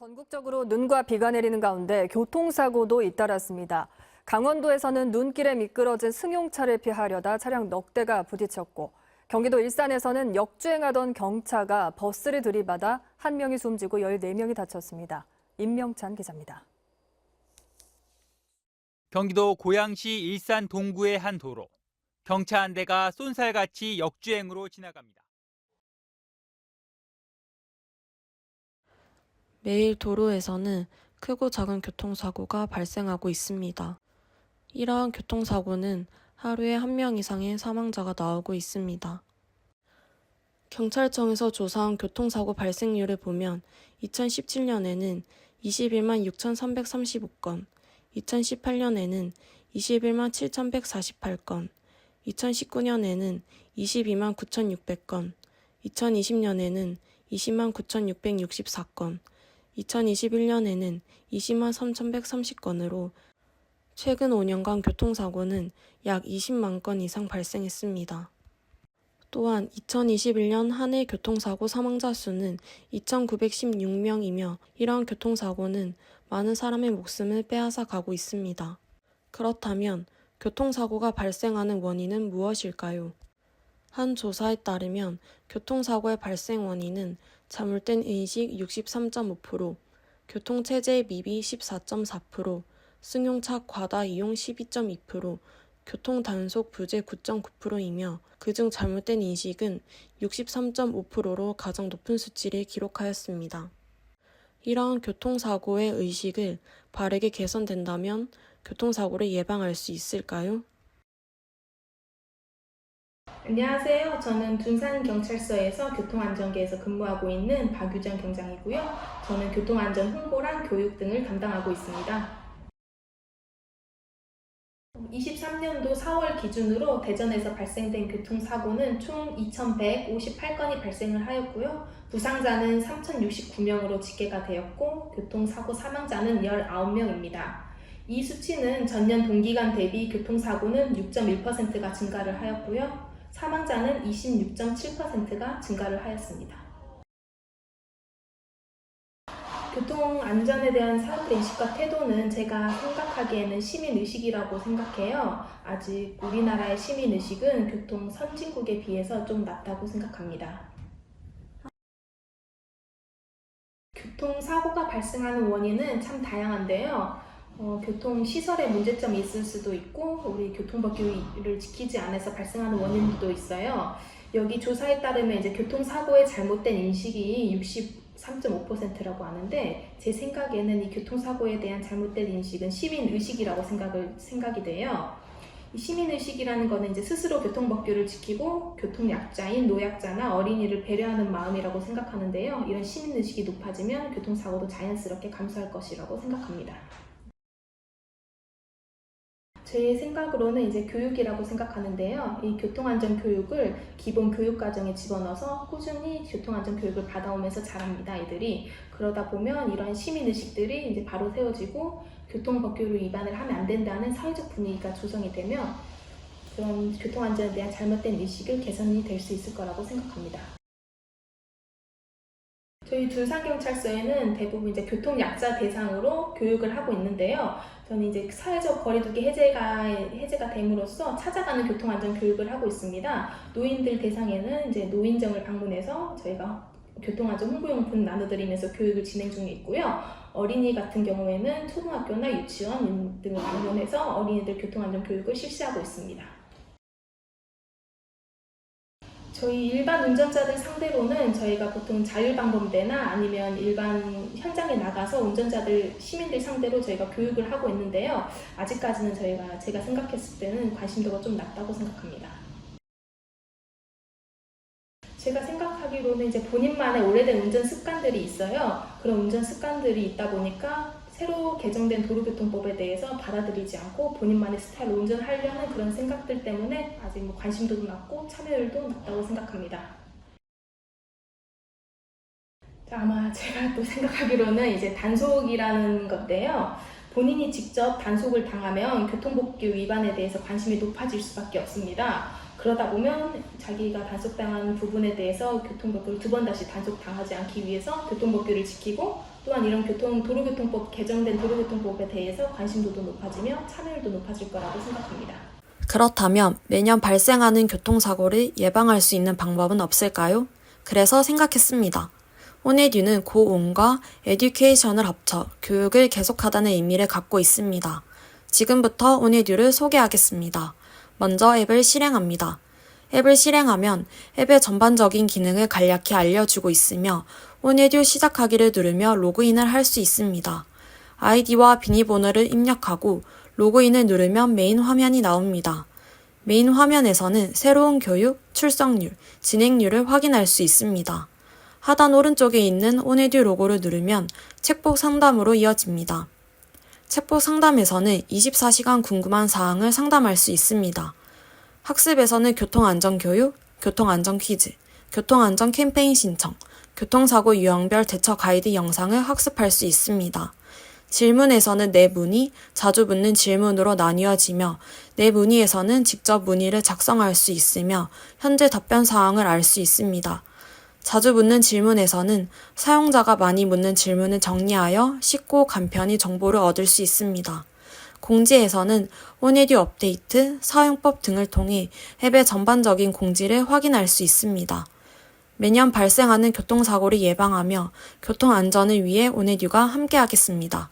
전국적으로 눈과 비가 내리는 가운데 교통사고도 잇따랐습니다. 강원도에서는 눈길에 미끄러진 승용차를 피하려다 차량 넉 대가 부딪혔고 경기도 일산에서는 역주행하던 경차가 버스를 들이받아 한 명이 숨지고 14명이 다쳤습니다. 임명찬 기자입니다. 경기도 고양시 일산 동구의 한 도로. 경차 한 대가 쏜살같이 역주행으로 지나갑니다. 매일 도로에서는 크고 작은 교통사고가 발생하고 있습니다. 이러한 교통사고는 하루에 한 명 이상의 사망자가 나오고 있습니다. 경찰청에서 조사한 교통사고 발생률을 보면 2017년에는 21만 6,335건, 2018년에는 21만 7,148건, 2019년에는 22만 9,600건, 2020년에는 20만 9,664건, 2021년에는 20만 3,130건으로 최근 5년간 교통사고는 약 20만 건 이상 발생했습니다. 또한 2021년 한해 교통사고 사망자 수는 2,916명이며 이러한 교통사고는 많은 사람의 목숨을 빼앗아 가고 있습니다. 그렇다면 교통사고가 발생하는 원인은 무엇일까요? 한 조사에 따르면 교통사고의 발생 원인은 자물된 인식 63.5%, 교통체제의 미비 14.4%, 승용차 과다 이용 12.2%, 교통 단속 부재 9.9%이며 그중 잘못된 인식은 63.5%로 가장 높은 수치를 기록하였습니다. 이러한 교통사고의 의식을 바르게 개선된다면 교통사고를 예방할 수 있을까요? 안녕하세요. 저는 둔산경찰서에서 교통안전계에서 근무하고 있는 박유정 경장이고요. 저는 교통안전 홍보랑 교육 등을 담당하고 있습니다. 23년도 4월 기준으로 대전에서 발생된 교통사고는 총 2,158건이 발생을 하였고요. 부상자는 3,069명으로 집계가 되었고, 교통사고 사망자는 19명입니다. 이 수치는 전년 동기간 대비 교통사고는 6.1%가 증가를 하였고요. 사망자는 26.7%가 증가를 하였습니다. 교통 안전에 대한 사람들의 인식과 태도는 제가 생각하기에는 시민 의식이라고 생각해요. 아직 우리나라의 시민 의식은 교통 선진국에 비해서 좀 낮다고 생각합니다. 교통 사고가 발생하는 원인은 참 다양한데요. 어, 교통 시설에 문제점이 있을 수도 있고 우리 교통법규를 지키지 않아서 발생하는 원인도 있어요. 여기 조사에 따르면 이제 교통사고의 잘못된 인식이 63.5%라고 하는데 제 생각에는 이 교통사고에 대한 잘못된 인식은 시민 의식이라고 생각을 생각이 돼요. 이 시민 의식이라는 거는 이제 스스로 교통법규를 지키고 교통약자인 노약자나 어린이를 배려하는 마음이라고 생각하는데요. 이런 시민 의식이 높아지면 교통사고도 자연스럽게 감소할 것이라고 생각합니다. 제 생각으로는 이제 교육이라고 생각하는데요. 이 교통안전 교육을 기본 교육 과정에 집어넣어서 꾸준히 교통안전 교육을 받아오면서 자랍니다. 아이들이 그러다 보면 이러한 시민 의식들이 이제 바로 세워지고 교통법규를 위반을 하면 안 된다는 사회적 분위기가 조성이 되면 그런 교통안전에 대한 잘못된 의식을 개선이 될 수 있을 거라고 생각합니다. 저희 둔산경찰서에는 대부분 이제 교통약자 대상으로 교육을 하고 있는데요. 저는 이제 사회적 거리두기 해제가 해제가 됨으로써 찾아가는 교통안전 교육을 하고 있습니다. 노인들 대상에는 이제 노인정을 방문해서 저희가 교통안전 홍보용품 나눠드리면서 교육을 진행 중에 있고요. 어린이 같은 경우에는 초등학교나 유치원 등을 방문해서 어린이들 교통안전 교육을 실시하고 있습니다. 저희 일반 운전자들 상대로는 저희가 보통 자율방범대나 아니면 일반 현장에 나가서 운전자들, 시민들 상대로 저희가 교육을 하고 있는데요. 아직까지는 저희가 제가 생각했을 때는 관심도가 좀 낮다고 생각합니다. 제가 생각하기로는 이제 본인만의 오래된 운전 습관들이 있어요. 그런 운전 습관들이 있다 보니까 새로 개정된 도로교통법에 대해서 받아들이지 않고 본인만의 스타일로 운전하려는 그런 생각들 때문에 아직 뭐 관심도도 낮고 참여율도 낮다고 생각합니다. 자, 아마 제가 또 생각하기로는 이제 단속이라는 건데요. 본인이 직접 단속을 당하면 교통법규 위반에 대해서 관심이 높아질 수밖에 없습니다. 그러다 보면 자기가 단속당한 부분에 대해서 교통법규를 두 번 다시 단속당하지 않기 위해서 교통법규를 지키고 또한 이런 교통 도로교통법 개정된 도로교통법에 대해서 관심도도 높아지며 참여율도 높아질 거라고 생각합니다. 그렇다면 매년 발생하는 교통사고를 예방할 수 있는 방법은 없을까요? 그래서 생각했습니다. 오네듀는 고온과 에듀케이션을 합쳐 교육을 계속하다는 의미를 갖고 있습니다. 지금부터 오네듀를 소개하겠습니다. 먼저 앱을 실행합니다. 앱을 실행하면 앱의 전반적인 기능을 간략히 알려주고 있으며 오네듀 시작하기를 누르며 로그인을 할 수 있습니다. 아이디와 비밀번호를 입력하고 로그인을 누르면 메인 화면이 나옵니다. 메인 화면에서는 새로운 교육, 출석률, 진행률을 확인할 수 있습니다. 하단 오른쪽에 있는 오네듀 로고를 누르면 책복 상담으로 이어집니다. 책복 상담에서는 24시간 궁금한 사항을 상담할 수 있습니다. 학습에서는 교통안전교육, 교통안전 퀴즈, 교통안전 캠페인 신청, 교통사고 유형별 대처 가이드 영상을 학습할 수 있습니다. 질문에서는 내 문의, 자주 묻는 질문으로 나뉘어지며 내 문의에서는 직접 문의를 작성할 수 있으며 현재 답변 사항을 알 수 있습니다. 자주 묻는 질문에서는 사용자가 많이 묻는 질문을 정리하여 쉽고 간편히 정보를 얻을 수 있습니다. 공지에서는 오네듀 업데이트, 사용법 등을 통해 앱의 전반적인 공지를 확인할 수 있습니다. 매년 발생하는 교통사고를 예방하며 교통안전을 위해 오네듀가 함께하겠습니다.